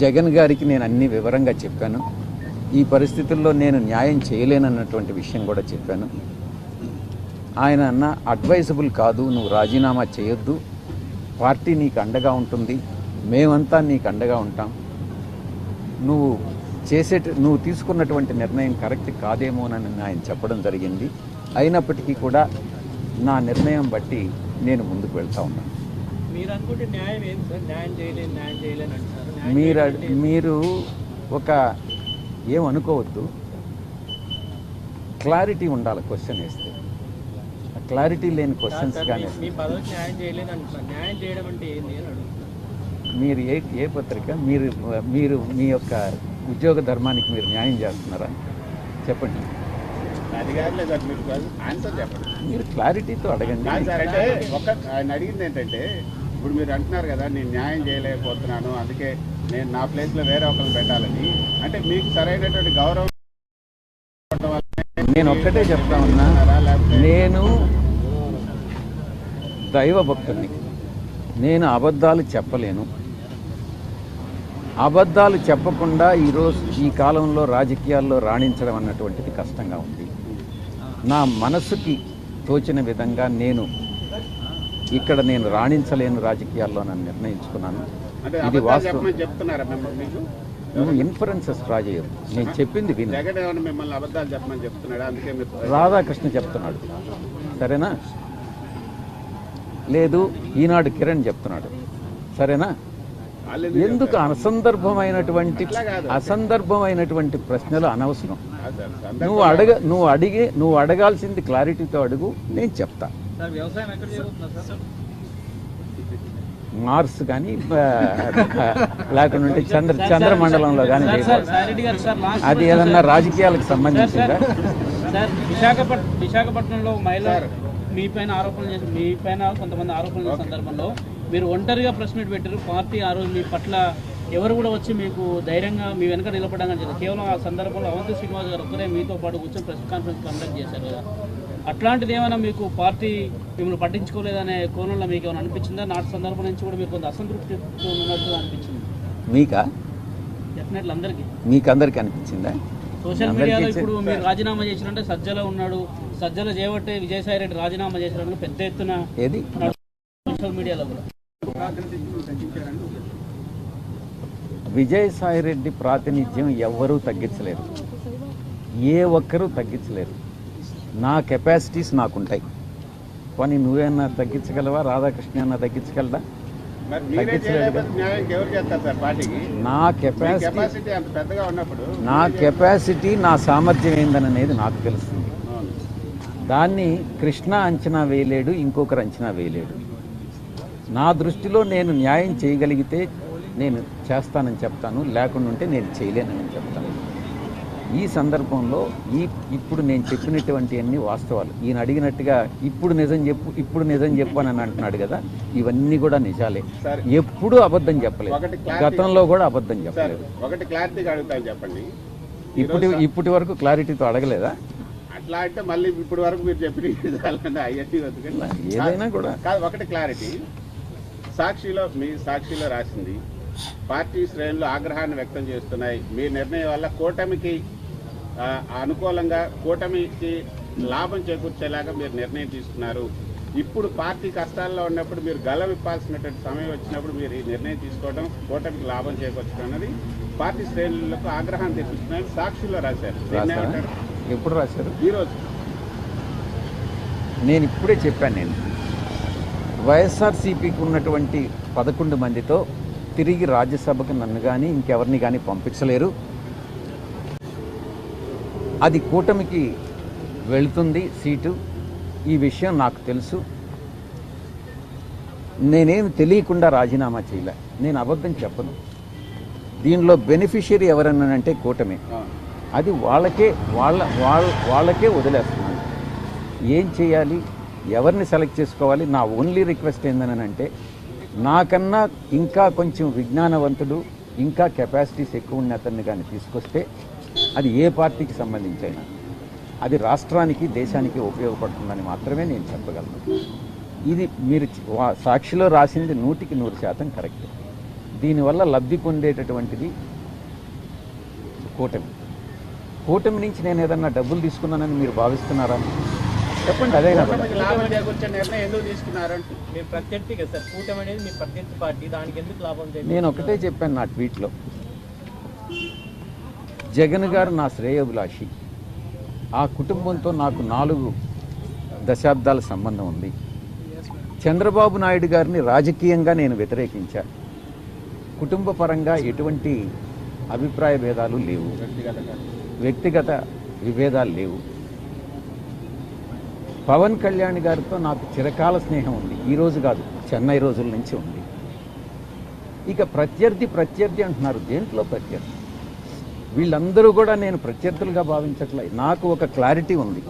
జగన్ గారికి నేను అన్ని వివరంగా చెప్పాను. ఈ పరిస్థితుల్లో నేను న్యాయం చేయలేనన్నటువంటి విషయం కూడా చెప్పాను. ఆయన అన్న అడ్వైజబుల్ కాదు నువ్వు రాజీనామా చేయొద్దు. పార్టీ నీకు అండగా ఉంటుంది. మేమంతా నీకు అండగా ఉంటాం. నువ్వు చేసే నువ్వు తీసుకున్నటువంటి నిర్ణయం కరెక్ట్ కాదేమోనని ఆయన చెప్పడం జరిగింది. అయినప్పటికీ కూడా నా నిర్ణయం బట్టి నేను ముందుకు వెళ్తా ఉన్నాను. మీరు అనుకుంటే న్యాయం ఏంటి సార్? న్యాయం చేయలేదు న్యాయం చేయలేని మీరు మీరు ఒక ఏమనుకోవద్దు క్లారిటీ ఉండాలి క్వశ్చన్ వేస్తే. ఆ క్లారిటీ లేని క్వశ్చన్స్ కానీ న్యాయం చేయడం అంటే ఏంది మీరు ఏ ఏ పత్రిక? మీరు మీరు మీ యొక్క ఉద్యోగ ధర్మానికి మీరు న్యాయం చేస్తున్నారా? చెప్పండి. మీరు ఆన్సర్ చెప్పండి. మీరు క్లారిటీతో అడగండి. కాదు సార్ అంటే ఒక ఆయన అడిగింది ఏంటంటే ఇప్పుడు మీరు అంటున్నారు కదా నేను న్యాయం చేయలేకపోతున్నాను అందుకే నేను నా ప్లేస్లో వేరే ఒకరిని పెట్టాలని. అంటే మీకు సరైనటువంటి గౌరవం నేను ఒక్కటే చెప్తా ఉన్నా నేను దైవ భక్తుడిని నేను అబద్ధాలు చెప్పలేను. అబద్ధాలు చెప్పకుండా ఈరోజు ఈ కాలంలో రాజకీయాల్లో రాణించడం అన్నటువంటిది కష్టంగా ఉంది. నా మనసుకి తోచిన విధంగా నేను ఇక్కడ నేను రాణించలేను రాజకీయాల్లో నన్ను నిర్ణయించుకున్నాను. ఇది వాస్తవం. ఇన్ఫరెన్సెస్ డ్రా చేయొద్దు నేను చెప్పింది విను. రాధాకృష్ణ చెప్తున్నాడు. సరేనా? లేదు ఈనాడు కిరణ్ చెప్తున్నాడు. సరేనా? ఎందుకు అసందర్భమైనటువంటి. అసందర్భమైనటువంటి ప్రశ్నలు అనవసరం. నువ్వు అడగ నువ్వు అడిగి నువ్వు అడగాల్సింది క్లారిటీతో అడుగు నేను చెప్తా. మార్స్ కానీ లేకుంటే చంద్ర చంద్రమండలంలో కానీ అది ఏదన్నా రాజకీయాలకు సంబంధించిందా? సార్ విశాఖపట్ విశాఖపట్నంలో మహిళ మీ పైన ఆరోపణలు చేసి మీ పైన కొంతమంది ఆరోపణలు చేసిన సందర్భంలో మీరు ఒంటరిగా ప్రెస్ మీట్ పెట్టారు. పార్టీ ఆ రోజు మీ పట్ల ఎవరు కూడా వచ్చి మీకు ధైర్యంగా మీ వెనక నిలబడడం జరిగింది కేవలం ఆ సందర్భంలో అవంతి శ్రీనివాస్ గారు ఒక్కరే మీతో పాటు కూర్చొని ప్రెస్ కాన్ఫరెన్స్ కండక్ట్ చేశారు కదా. అట్లాంటిది ఏమైనా మీకు పార్టీ మిమ్మల్ని పట్టించుకోలేదనే కోణంలో మీకు ఏమైనా అనిపించిందా? నాటి సందర్భం నుంచి కూడా మీకు కొంత అసంతృప్తి ఉన్నట్టు అనిపించింది. మీకా? డెఫినెట్లీ అందరికీ. మీకు అందరికి అనిపించిందా? సోషల్ మీడియాలో ఇప్పుడు మీరు రాజీనామా చేసినంటే సజ్జలో ఉన్నాడు సజ్జలో చేయబట్టే విజయసాయి రెడ్డి రాజీనామా చేసినట్టు పెద్ద ఎత్తున ఏది? సోషల్ మీడియాలో కూడా. విజయసాయి రెడ్డి ప్రాతినిధ్యం ఎవ్వరూ తగ్గించలేరు. ఏ ఒక్కరూ తగ్గించలేరు. నా కెపాసిటీస్ నాకుంటాయి. కానీ నువ్వేమన్నా తగ్గించగలవా? రాధాకృష్ణ సార్ పార్టీకి? నా కెపాసిటీ నా కెపాసిటీ నా సామర్థ్యం ఏందనేది నాకు తెలుస్తుంది. దాన్ని కృష్ణ అంచనా వేయలేడు ఇంకొకరు అంచనా వేయలేడు. నా దృష్టిలో నేను న్యాయం చేయగలిగితే నేను చేస్తానని చెప్తాను లేకుండా ఉంటే నేను చేయలేనని చెప్తాను. ఈ సందర్భంలో ఈ ఇప్పుడు నేను చెప్పినటువంటి అన్ని వాస్తవాలు. ఈయన అడిగినట్టుగా ఇప్పుడు నిజం చెప్పు ఇప్పుడు నిజం చెప్పు అని అంటున్నాడు కదా ఇవన్నీ కూడా నిజాలే. ఎప్పుడూ అబద్ధం చెప్పలేదు. గతంలో కూడా అబద్ధం చెప్పలేదు. ఒకటి క్లారిటీగా అడుగుతాను చెప్పండి. ఇప్పుడు ఇప్పటి వరకు క్లారిటీతో అడగలేదా? అట్లా అంటే మళ్ళీ ఇప్పుడు వరకు మీరు చెప్పిన ఏదైనా కూడా. కాదు ఒకటి క్లారిటీ సాక్షిలో మీ సాక్షిలో రాసింది పార్టీ శ్రేణులు ఆగ్రహాన్ని వ్యక్తం చేస్తున్నాయి. మీ నిర్ణయం వల్ల కూటమికి అనుకూలంగా కూటమికి లాభం చేకూర్చేలాగా మీరు నిర్ణయం తీసుకున్నారు. ఇప్పుడు పార్టీ కష్టాల్లో ఉన్నప్పుడు మీరు గల విప్పాల్సినటువంటి సమయం వచ్చినప్పుడు మీరు ఈ నిర్ణయం తీసుకోవడం కూటమికి లాభం చేకూర్చడం అన్నది పార్టీ శ్రేణులకు ఆగ్రహాన్ని తెప్పిస్తున్నాయి సాక్షిలో రాశారు? ఎప్పుడు రాశారు? ఈరోజు నేను ఇప్పుడే చెప్పాను నేను. వైఎస్ఆర్సీపీకి ఉన్నటువంటి పదకొండు మందితో తిరిగి రాజ్యసభకు నన్ను కానీ ఇంకెవరిని కానీ పంపించలేరు. అది కూటమికి వెళుతుంది సీటు. ఈ విషయం నాకు తెలుసు. నేనేం తెలియకుండా రాజీనామా చేయలే. నేను అబద్ధం చెప్పను. దీనిలో బెనిఫిషియరీ ఎవరన్నానంటే కూటమి. అది వాళ్ళకే వాళ్ళ వాళ్ళ వాళ్ళకే వదిలేస్తున్నాను. ఏం చేయాలి? ఎవరిని సెలెక్ట్ చేసుకోవాలి? నా ఓన్లీ రిక్వెస్ట్ ఏందని అంటే నాకన్నా ఇంకా కొంచెం విజ్ఞానవంతుడు ఇంకా కెపాసిటీస్ ఎక్కువ ఉన్న అతన్ని కానీ తీసుకొస్తే అది ఏ పార్టీకి సంబంధించైనా అది రాష్ట్రానికి దేశానికి ఉపయోగపడుతుందని మాత్రమే నేను చెప్పగలను. ఇది మీరు సాక్షిలో రాసింది నూటికి నూరు శాతం కరెక్ట్. దీనివల్ల లబ్ధి పొందేటటువంటిది కూటమి. కూటమి నుంచి నేను ఏదన్నా డబ్బులు తీసుకున్నానని మీరు భావిస్తున్నారా? చెప్పండి. అదే కదా కూటమికి లాభం చేకూర్చే నిర్ణయం ఎందుకు తీసుకున్నారంటే మీ ప్రత్యర్థి కదా సార్. కూటమి అనేది మీ ప్రత్యర్థి పార్టీ. దానికి ఎందుకు లాభం చేకూరుతుంది? నేను ఒకటే చెప్పాను నా ట్వీట్లో. జగన్ గారు నా శ్రేయోభిలాషి. ఆ కుటుంబంతో నాకు నాలుగు దశాబ్దాల సంబంధం ఉంది. చంద్రబాబు నాయుడు గారిని రాజకీయంగా నేను వ్యతిరేకించా. కుటుంబ పరంగా ఎటువంటి అభిప్రాయ భేదాలు లేవు. వ్యక్తిగత విభేదాలు లేవు. పవన్ కళ్యాణ్ గారితో నాకు చిరకాల స్నేహం ఉంది. ఈ రోజు కాదు చెన్నై రోజుల నుంచి ఉంది. ఇక ప్రత్యర్థి ప్రత్యర్థి అంటున్నారు. దేంట్లో ప్రత్యర్థి? వీళ్ళందరూ కూడా నేను ప్రత్యర్థులుగా భావించట్లే. నాకు ఒక క్లారిటీ ఉంది.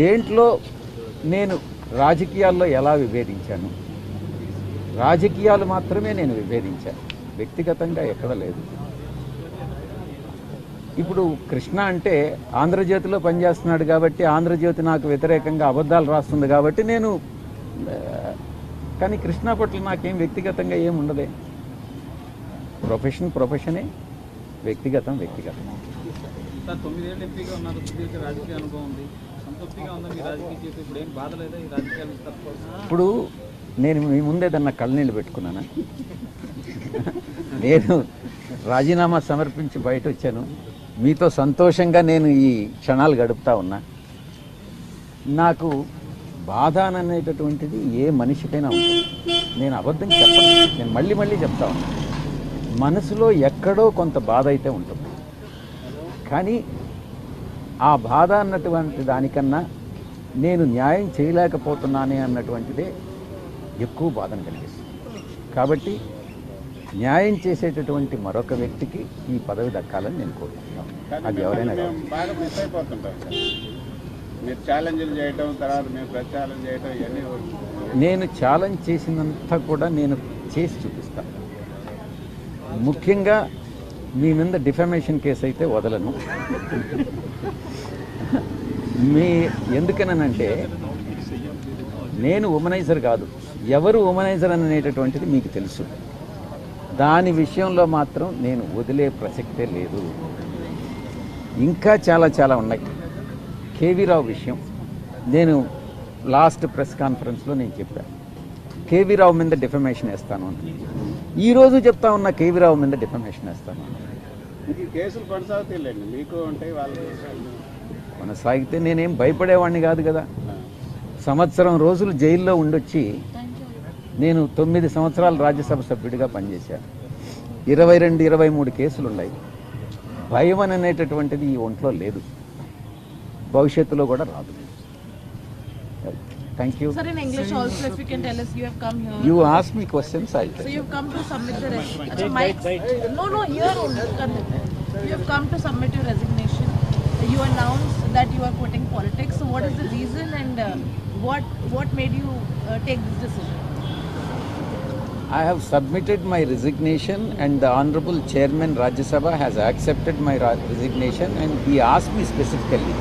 దేంట్లో నేను రాజకీయాల్లో ఎలా విభేదించాను? రాజకీయాలు మాత్రమే నేను విభేదించాను. వ్యక్తిగతంగా ఎక్కడ లేదు. ఇప్పుడు కృష్ణ అంటే ఆంధ్రజ్యోతిలో పనిచేస్తున్నాడు కాబట్టి ఆంధ్రజ్యోతి నాకు వ్యతిరేకంగా అబద్ధాలు రాస్తుంది కాబట్టి నేను కానీ కృష్ణ పట్ల నాకేం వ్యక్తిగతంగా ఏం ఉండదే. ప్రొఫెషన్ ప్రొఫెషనే. వ్యక్తిగతం వ్యక్తిగతం. ఇప్పుడు నేను మీ ముందేదన్నా కళ్ళనీళ్ళు పెట్టుకున్నానా? నేను రాజీనామా సమర్పించి బయట వచ్చాను మీతో సంతోషంగా నేను ఈ క్షణాలు గడుపుతా ఉన్నా. నాకు బాధ అనేటటువంటిది ఏ మనిషికైనా ఉంటుంది. నేను అబద్ధం చెప్పను. నేను మళ్ళీ మళ్ళీ చెప్తా ఉన్నా. మనసులో ఎక్కడో కొంత బాధ అయితే ఉంటుంది. కానీ ఆ బాధ అన్నటువంటి దానికన్నా నేను న్యాయం చేయలేకపోతున్నానే అన్నటువంటిదే ఎక్కువ బాధను కలిగిస్తుంది. కాబట్టి న్యాయం చేసేటటువంటి మరొక వ్యక్తికి ఈ పదవి దక్కాలని నేను కోరుకుంటున్నాను. అది ఎవరైనా బాగా మిస్ మీరు ఛాలెంజ్లు చేయటం తర్వాత మేము ప్రచారం చేయటం ఇవన్నీ నేను ఛాలెంజ్ చేసినంత కూడా నేను చేసి చూపిస్తాను. ముఖ్యంగా మీ మీద డిఫమేషన్ కేసు అయితే వదలను. మీ ఎందుకనంటే నేను ఉమనైజర్ కాదు. ఎవరు ఉమనైజర్ అనేటటువంటిది మీకు తెలుసు. దాని విషయంలో మాత్రం నేను వదిలే ప్రసక్తే లేదు. ఇంకా చాలా చాలా ఉన్నాయి. కేవీ రావు విషయం. నేను లాస్ట్ ప్రెస్ కాన్ఫరెన్స్లో నేను చెప్పాను కేవీ రావు మీద డిఫమేషన్ వేస్తాను అని ఈరోజు చెప్తా ఉన్న కేవీ రావు మీద డిఫమేషన్ వేస్తాను అని ఈ కేసులు కొనసాగుతాయిలేండి మీకు ఉంటాయి వాళ్ళు కొనసాగితే నేనేం భయపడేవాడిని కాదు కదా. సంవత్సరం రోజులు జైల్లో ఉండొచ్చి నేను తొమ్మిది సంవత్సరాలు రాజ్యసభ సభ్యుడిగా పనిచేశాను. ఇరవై రెండు ఇరవై మూడు కేసులు ఉన్నాయి భయం అని అనేటటువంటిది ఈ ఒంట్లో లేదు. భవిష్యత్తులో కూడా రాదు. Thank you. Sir, in English also, if you can tell us, you have come here. You asked me questions, I So you've come to submit the resignation. No, no, here only. You have come to submit your resignation. You announced that you are quitting politics. So what is the reason and uh, what, what made you uh, take this decision? I have submitted my resignation and the Honorable Chairman Rajya Sabha has accepted my resignation and he asked me specifically